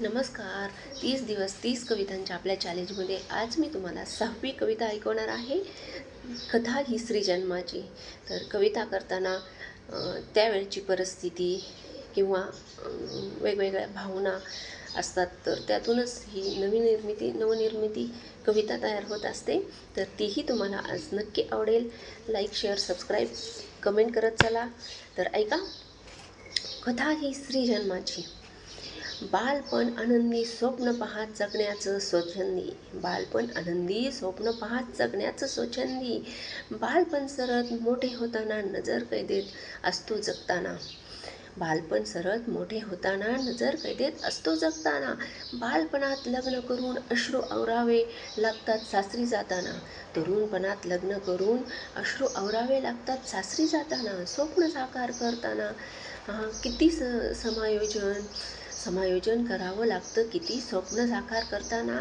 नमस्कार. तीस दिवस तीस कवितांच्या आपल्या चॅलेंजमध्ये आज मी तुम्हाला सहावी कविता ऐकवणार आहे. कथा ही श्रीजन्माची. जन्माची तर कविता करताना त्यावेळची परिस्थिती किंवा वेगवेगळ्या भावना असतात तर त्यातूनच ही नवीन निर्मिती नवनिर्मिती कविता तयार होत असते. तर तीही तुम्हाला आज नक्की आवडेल. लाईक शेअर सबस्क्राईब कमेंट करत चला. तर ऐका. कथा ही श्रीजन्माची. जन्माची बालपण आनंदी स्वप्न पाहत जगण्याचं स्वच्छंदी. बालपण आनंदी स्वप्न पाहत जगण्याचं स्वच्छंदी. बालपण सरत मोठे होताना नजर कैदेत असतो जगताना. बालपण सरत मोठे होताना नजर कैदेत असतो जगताना. बालपणात लग्न करून अश्रू आवरावे लागतात सासरी जाताना. तरुणपणात लग्न करून अश्रू आवरावे लागतात सासरी जाताना. स्वप्न साकार करताना. किती स समायोजन समायोजन करावं लागतं. किती स्वप्न साकार करताना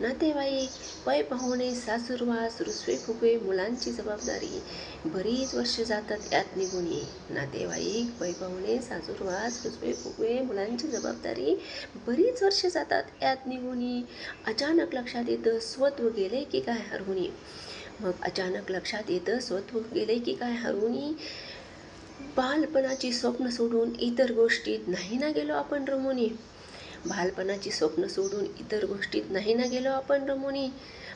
नातेवाईक पै पाहुणे सासूरवास रुसवे फुगवे मुलांची जबाबदारी. बरीच वर्ष जातात यात निघून ये. नातेवाईक पै पाहुणे सासूरवास रुसवे फुगवे मुलांची जबाबदारी बरीच वर्ष जातात यात निघून ये. अचानक लक्षात येतं स्वत्व गेले की काय हरवून मग अचानक लक्षात येतं स्वत्व गेले की काय हरवून बालपणाची स्वप्न सोडून इतर गोष्टीत नाही ना गेलो आपण रमोनी. बालपणाची स्वप्न सोडून इतर गोष्टीत नाही ना गेलो आपण रमोनी.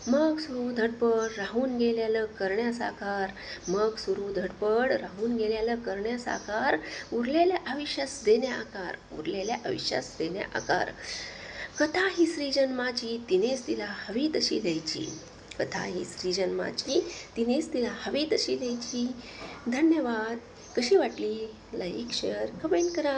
मग सुरू धडपड राहून गेल्यालं करण्यासाकार. मग सुरू धडपड राहून गेल्यालं करण्यासाकार. उरलेल्या आयुष्यास देण्या आकार उरलेल्या आयुष्यास देण्या आकार. कथा ही श्रीजन्माची तिनेच तिला हवी तशी द्यायची. कथा ही श्रीजन्माची तिनेच तिला हवी तशी द्यायची. धन्यवाद. कशी वाटली? लाईक शेअर कमेंट करा.